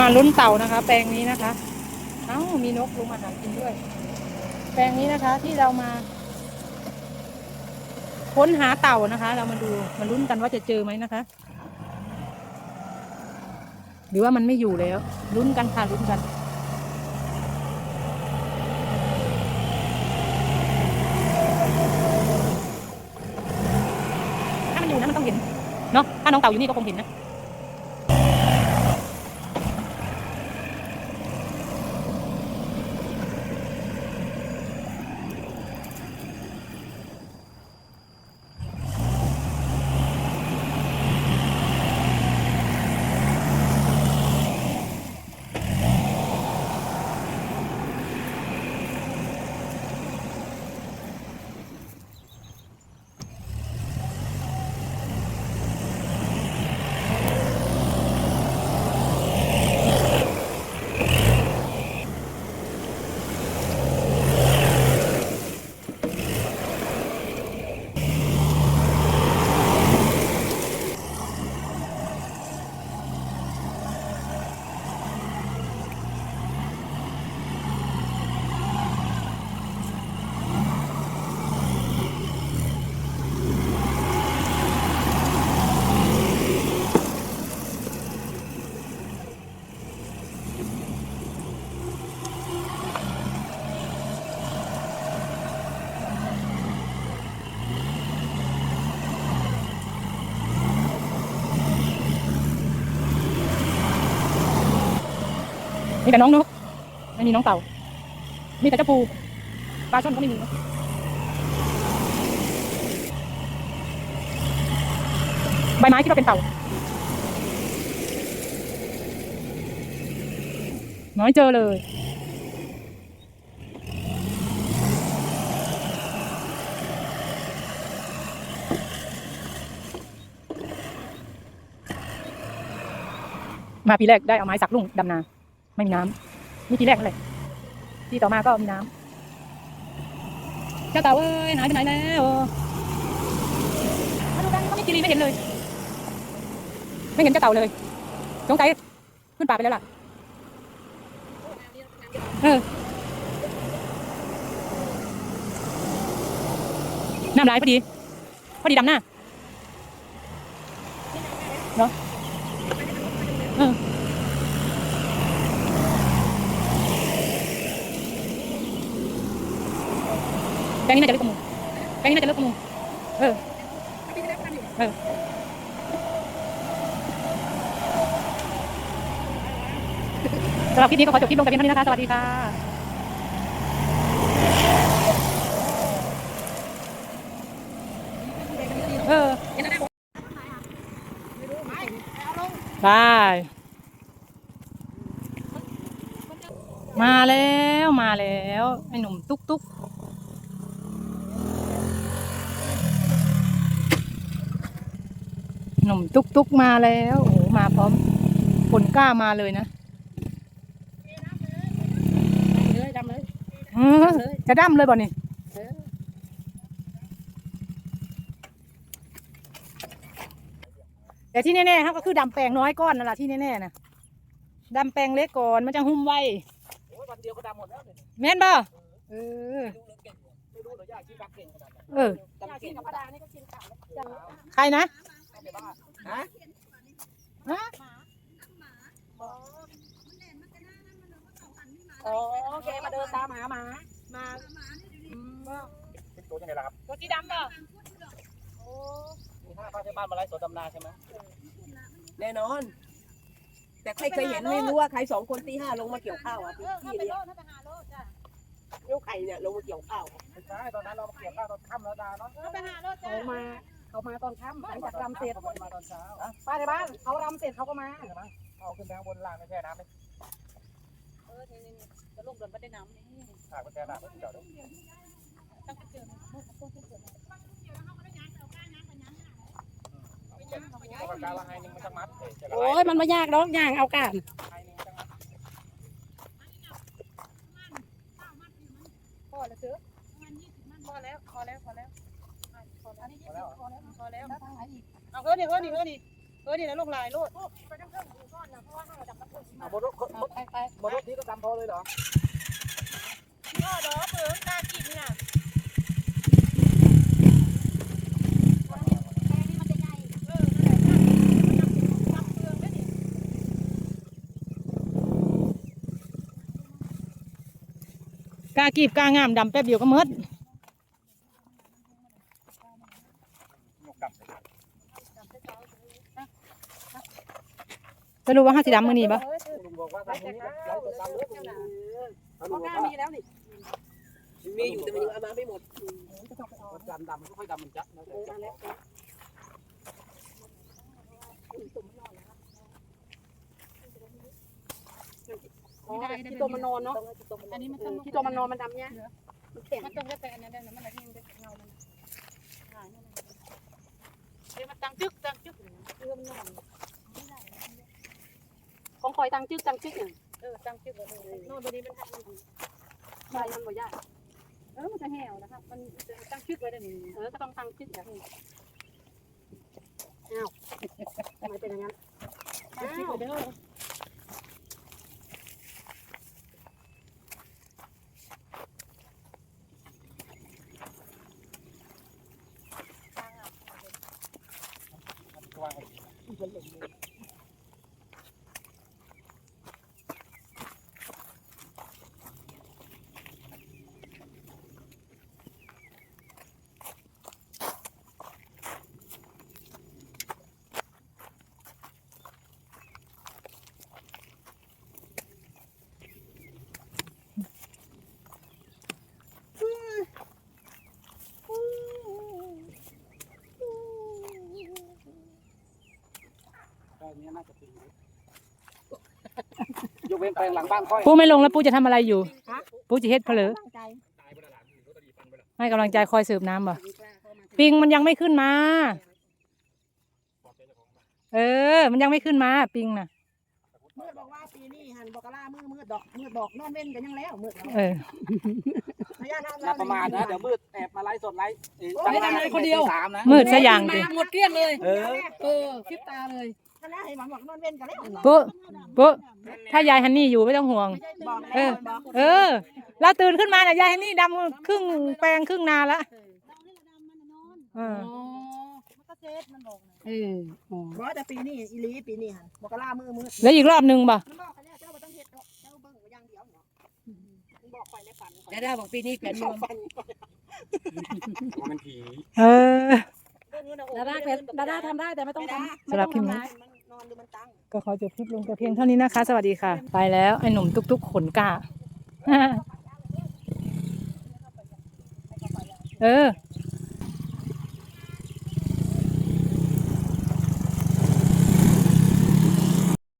มาลุ้นเต่านะคะ แปลงนี้นะคะ เอ้ามีนกลงมาหากินด้วย แปลงนี้นะคะ ที่เรามา ค้นหาเต่านะคะ เรามาดูมาลุ้นกันว่าจะเจอไหมนะคะ หรือว่ามันไม่อยู่แล้วลุ้นกันค่ะลุ้นกันถ้ามันอยู่นะมันต้องเห็นเนาะถ้าน้องเต่าอยู่นี่ก็คงเห็นนะ แต่น้องนกไม่มีน้องเต่า มีแต่เจ้าปูปลาช่อนก็ไม่มีนะใบไม้คิดว่าเป็นเต่า น้อยเจอเลยมาปีแรกได้เอาไม้สักลุ่งดำนา ไม่มีน้ำนี่ทีแรกนั่นแหละที่ต่อมาก็มีน้ำเจ้าเต่าเอ้ยหายไปไหนแล้วมาดูกันก็ไม่กีรีไม่เห็นเลย ไม่เห็นเจ้าเต่าเลยสงสัยขึ้นป่าไปแล้วล่ะเออน้ำลายพอดี พอดีดำหน้าเนาะเออ แปลงนี้น่าจะเล็กกว่าหมูแปลงนี้น่าจะเล็กกว่าหมูเออเออสำหรับคลิปนี้ก็ขอจบคลิปลงแต่เพียงเท่านี้นะคะ สวัสดีค่ะเออไปมาแล้วมาแล้ว ไอ้หนุ่มตุ๊กตุ๊ก หนุ่มตุ๊กตุ๊กมาแล้วโอ้โหมาพร้อมผลกล้ามาเลยนะเลยดำเลยเออจะดั้มเลยบ่นี่เออแต่ที่แน่ๆครับก็คือดำแปลงน้อยก้อนนั่นแหละที่แน่ๆนะดำแปลงเล็กก่อนมันจะหุ้มไวโอ้ยวันเดียวก็ดำหมดแล้วเนี่ยแม่นบ่เออไม่รู้เลยยากที่กักเก่งขนาดนั้นเออดำเก่งกับพระดานี่ก็ชินขาวแล้วใครนะ ฮะฮะอ๋อแกมาเดินตามหาหมามาเป็นตัวยังไงล่ะครับตัวสีดำบ่มีห้าพาชาวบ้านมาไล่สวนดำนาใช่ไหมแน่นอน แต่ใครเคยเห็นไม่รู้ว่าใครสองคนตีห้าลงมาเกี่ยวข้าวอะพี่เนี่ยลูกไข่เนี่ยลงมาเกี่ยวข้าวไม่ใช่ตอนนั้นเราเกี่ยวข้าวตอนค่ำแล้วดาเนาะเขามา เขามาตอนค่ำหลังจากรำเสร็จเขามาตอนเช้าป้าในบ้านเขารำเสร็จเขาก็มาเอาขึ้นไปข้างบนล่างไม่แช่น้ำเลยเออนี่นี่จะลงเดินไปได้น้ำนี่ถากไปแช่น้ำไม่เจาะด้วยเอาปากกาละไฮนึงมันจะมัดเจะละโอ้ยมันไม่ยากหรอกย่างเอากันไฮนึงจะมัด พอแล้วเสือพอแล้วพอแล้วพอแล้ว พอแล้วพอแล้วพอแล้วพอแล้วเอาเฮ้ยนี่เฮ้ยนี่เฮ้ยนี่เฮ้ยนี่แล้วลงลายโลดเอาบนหมดรถนี้ก็ดำพอเลยเหรอก็ดอกเปลือกตากินน่ะกากีบกางามดำแป๊บเดียวก็หมด หมวกดำเลย สรุปว่าห้าสีดำมือนี้ปะลุงบอกว่าตรงนี้ไร้สดดำเลยลุงข้างหน้ามีแล้วนี่มีอยู่แต่มันยังเอามาไม่หมดดำดำค่อยดำมันจัดนะที่ตัวมันนอนเนาะอันนี้มันที่ตัวมันนอนมันดำเนี่ยมันแข็งมันตรงได้แต่อันนั้นได้นะมันอะไรที่มันเงามันเดี๋ยวมันตังจึกตังจึก ข องคอยตังจึกตังจึกเนี่ยเออตังจึกเลยโน่นตัวนี้มันทำมันใบมันบ่ยากเออมันจะแห้วนะครับ มันตังจึกไว้ได้หนึ่งเออก็ต้องตังจึกอย่างนี้อ้าวทำไมเป็นอย่างนั้นตังจึกไว้เด้อ แปลงนี้น่าจะเป็นยกเว้นแปลงหลังบ้านค่อย ปูไม่ลงแล้วปูจะทำอะไรอยู่ ปูจะเฮ็ดเพลอตั้งใจให้กำลังใจคอยสืบน้ำบ่ปิงมันยังไม่ขึ้นมา เออ มันยังไม่ขึ้นมา ปิงน่ะ มืดบอกว่าปีนี้หันบอกกะล่ามืดมืดดอกมืดบอกนอนเว้นกันยังแล้วมืดเออพยานอย่าประมาทนะ เดี๋ยวมืดแอบมาไลฟ์สดไลฟ์เอ่อไม่ทำอะไรคนเดียว สามนะมืดซะอย่างดิหมดเกลี้ยงเลย เออ เออคลิปตาเลย นั่นแหละให้หวังบอกนอนเว้นกันแล้วปุ๊ปุ๊ถ้ายายฮันนี่อยู่ไม่ต้องห่วง บอกเออเออแล้วตื่นขึ้นมาน่ะยายฮันนี่ดำครึ่งแปลงครึ่งนาละเออเอออ๋อบอกแต่ปีนี้อีลีปีนี้หันบอกกะล่ามืดมืดแล้วอีกรอบหนึ่งบ่มันบอกกันแล้วเจ้าบ่ต้องเฮ็ดหรอกเจ้าเบิ่งไว้อย่างเดียวเนาะมันบอกไปในฝันได้ได้บอกปีนี้เปลี่ยนชอบฝันมันผี เออดาด้าเปลี่ยนดาด้าทำได้แต่ไม่ต้องทำสำหรับคลิปนี้ มัน นอนดูมันตั้ง ก็ขอจบคลิปลงแต่เพียงเท่านี้นะคะ สวัสดีค่ะ ไปแล้วไอ้หนุ่มทุกๆขนกล้าเออ